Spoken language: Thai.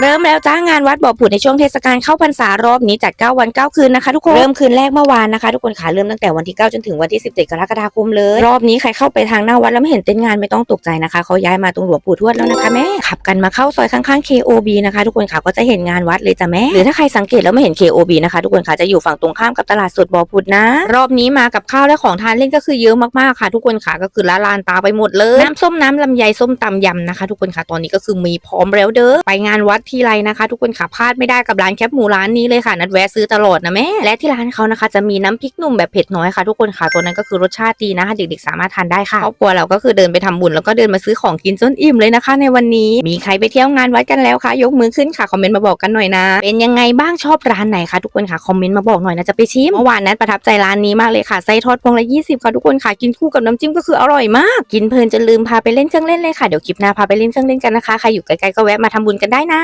เริ่มแล้วจ้างานวัดบ่อผุดในช่วงเทศกาลเข้าพรรษารอบนี้จัด 9 วัน 9 คืนนะคะทุกคน เริ่มคืนแรกเมื่อวานนะคะ ทุกคนขาเริ่มตั้งแต่วันที่ 9 จนถึงวันที่ 17 กรกฎาคมเลย รอบนี้ใครเข้าไปทางหน้าวัดแล้วไม่เห็นเต็นท์งานไม่ต้องตกใจนะคะเขาย้ายมาตรงหลวงปู่ทวดแล้วนะคะแม่ขับกันมาเข้าซอยข้างๆ KOB นะคะ ทุกคนขาก็จะเห็นงานวัดเลยจ้ะแม่หรือถ้าใครสังเกตแล้วไม่เห็น KOB นะคะทุกคนขาจะอยู่ฝั่งตรงข้ามกับตลาดสดบ่อผุดนะ รอบนี้มากับข้าวและของทานเล่นก็คือเยอะมากๆค่ะ ทุกคนขาก็คือละลานตาไปหมดเลย น้ำส้มน้ำลำไยส้มตำยำนะคะ ทุกคนค่ะตอนนี้ก็คือมีพร้อมแล้วเด้อไปงานวัดทีไรนะคะ ทุกคนค่ะพลาดไม่ได้กับร้านแคปหมูร้านนี้เลยค่ะ นัดแวะซื้อตลอดนะแม่และที่ร้านเขานะคะ จะมีน้ำพริกหนุ่มแบบเผ็ดน้อยค่ะ ทุกคนค่ะตัวนั้นก็คือรสชาติดีนะคะเด็กๆสามารถทานได้ค่ะครอบครัวเราก็คือเดินไปทำบุญแล้วก็เดินมาซื้อของกินจนอิ่มเลยนะคะ ในวันนี้มีใครไปเที่ยวงานวัดกันแล้วคะยกมือขึ้นค่ะคอมเมนต์มาบอกกันหน่อยนะ เป็นยังไงบ้างชอบร้านไหนคะทุกคนค่ะคอมเมนต์มาบอกหน่อยนะจะไปชิมเมื่อวานนัดประทับใจร้านนี้มากเลยค่ะไส้ทอดพวงละ20ค่ะทุกคนค่ะกินคู่กับน้ำจิ้มก็คืออร่อยมาก กินเพลินจนลืมพาไปเล่นเครื่องเล่นเลยค่ะเดี๋ยวคลิปหน้าพาไปเล่นเครื่องเล่นกันนะคะใครอยู่ใกล้ๆก็แวะมาทำบุญกันได้นะ